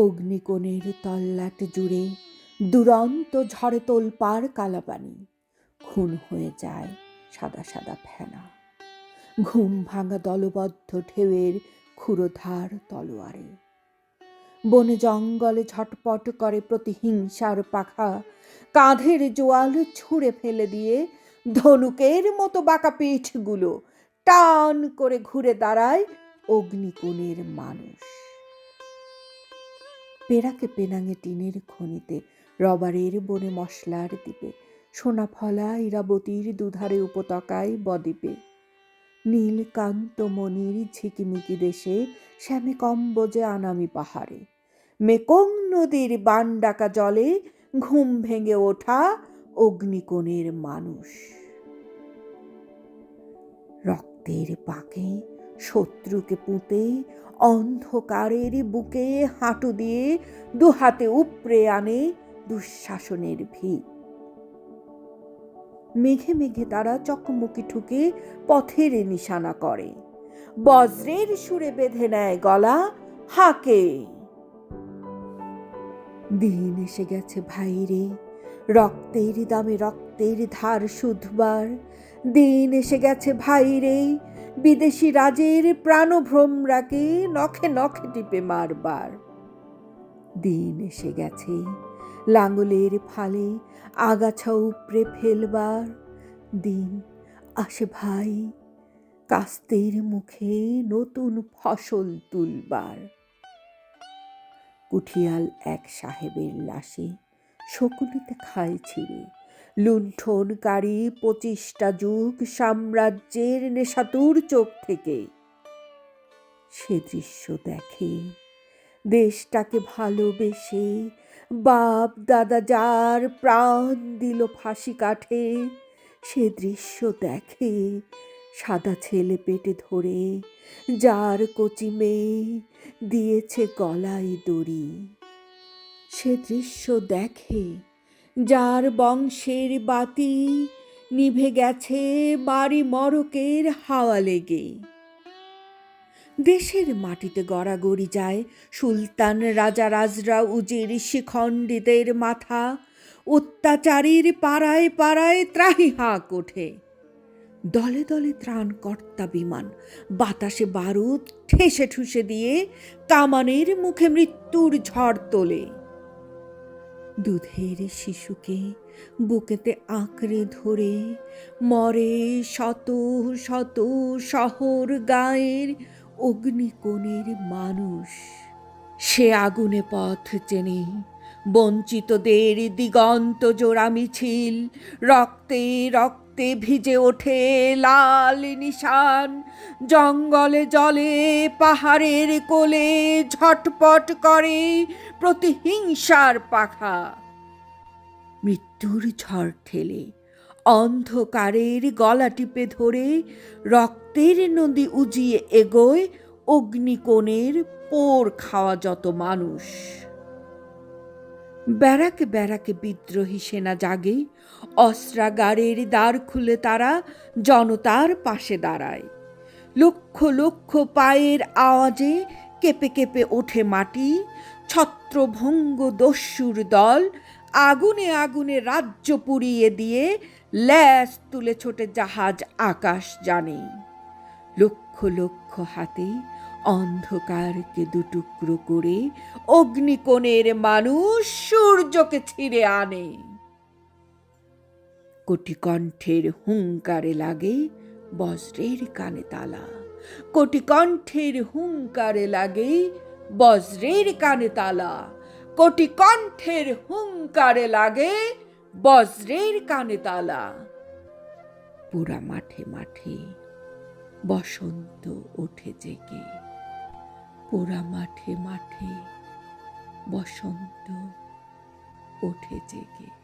অগ্নিকোণের তল্লাট জুড়ে দুরন্ত ঝড়ে তোলপার কালাপানি। খুন হয়ে যায় সাদা সাদা ফেনা। ঘুম ভাঙা দলবদ্ধ ঢেউয়ের ক্ষুরোধার তলোয়ারে। বনে জঙ্গলে ঝটপট করে প্রতিহিংসার পাখা। কাঁধের জোয়াল ছুঁড়ে ফেলে দিয়ে ধনুকের মতো বাঁকা পিঠগুলো টান করে ঘুরে দাঁড়ায় অগ্নিকোণের মানুষ। পেরাকে পেনাঙে টিনের খনিতে, রবারের বনে মশলার দ্বীপে সোনাফলা ইরাবতীর দুধারে উপত্যকায় বদ্বীপে। নীলকান্ত মনির ঝিকিমিকি দেশে শ্যামে কম্বজে আনামি পাহাড়ে, মেকং নদীর বান ডাকা জলে ঘুম ভেঙে ওঠা অগ্নিকোণের মানুষ। রক্তের পাকে শত্রুকে পুঁতে অন্ধকারের বুকে হাঁটু দিয়ে দুহাতে উপড়ে আনে দুঃশাসনের ভিড় মেঘে মেঘে তারা চকমকি ঠুকে পথের নিশানা করে। বজ্রের সুরে বেঁধে নেয় গলা, হাকে। দিন এসে গেছে ভাইরে, রক্তের দামে রক্তের ধার শুধবার দিন এসে গেছে ভাইরে বিদেশি রাজের প্রাণভ্রমরাকে নখে নখে টিপে মারবার। দিন এসে গেছে লাঙ্গলের ফালে আগাছা উপড়ে ফেলবার। দিন আসে ভাই, কাস্তের মুখে নতুন ফসল তুলবার। কুঠিয়াল এক সাহেবের লাশে শকুনিতে খায় ছিঁড়ে লুণ্ঠনকারী পঁচিশটা যুগ সাম্রাজ্যের নেশাতুর চোখ থেকে। সে দৃশ্য দেখে, দেশটাকে ভালোবেসে বাপ দাদা যার প্রাণ দিল ফাঁসি কাঠে, সে দৃশ্য দেখে, সাদা ছেলে পেটে ধরে, যার কচি মেয়ে দিয়েছে গলায় দড়ি। সে দৃশ্য দেখে যার বংশের বাতি নিভে গেছে বাড়ি মরকের হাওয়া লেগে। দেশের মাটিতে গড়াগড়ি যায় সুলতান রাজা রাজরা উজির শিখণ্ডিতের মাথা। অত্যাচারীর পাড়ায় পাড়ায় ত্রাহি হাঁক ওঠে। দলে দলে ত্রাণকর্তা বিমান, বাতাসে বারুদ, ঠেসে ঠুসে দিয়ে কামানের মুখে মৃত্যুর ঝড় তোলে। দুধের শিশুকে বুকেতে আঁকড়ে ধরে মরে শত শত শহর গায়ের অগ্নিকোণের মানুষ। সে আগুনে পথ চেনে, বঞ্চিতদের দিগন্ত জোড়া মিছিল, রক্তে রক্তে ভিজে ওঠে লাল নিশান। জঙ্গলে জলে, পাহাড়ের কোলে ঝটপট করে প্রতিহিংসার পাখা। মৃত্যুর ঝড় ঠেলে অন্ধকারের গলা টিপে ধরে রক্তের নদী উজিয়ে এগোয় অগ্নিকোণের পোর খাওয়া যত মানুষ। ব্যারাকে ব্যারাকে বিদ্রোহী সেনা জাগে অস্ত্রাগারের দ্বার খুলে তারা জনতার পাশে দাঁড়ায়। লক্ষ লক্ষ পায়ের আওয়াজে কেঁপে কেঁপে ওঠে মাটি। ছত্রভঙ্গ দস্যুর দল আগুনে আগুনে রাজ্য পুড়িয়ে দিয়ে ল্যাস তুলে ছোটে জাহাজ আকাশ জানে। লক্ষ লক্ষ হাতে অন্ধকারকে দুটুকরো করে অগ্নিকোণের মানুষ সূর্যকে ছিঁড়ে আনে। কোটি কণ্ঠের হুঙ্কারে লাগে বজ্রের কানে তালা। কোটি কণ্ঠের হুঙ্কারে লাগে বজ্রের কানে তালা। কোটি কণ্ঠের হুঙ্কারে লাগে বজ্রের কানে তালা। পুরা মাঠে মাঠে বসন্ত ওঠে জেগে। পোড়া মাঠে মাঠে বসন্ত ওঠে জেগে।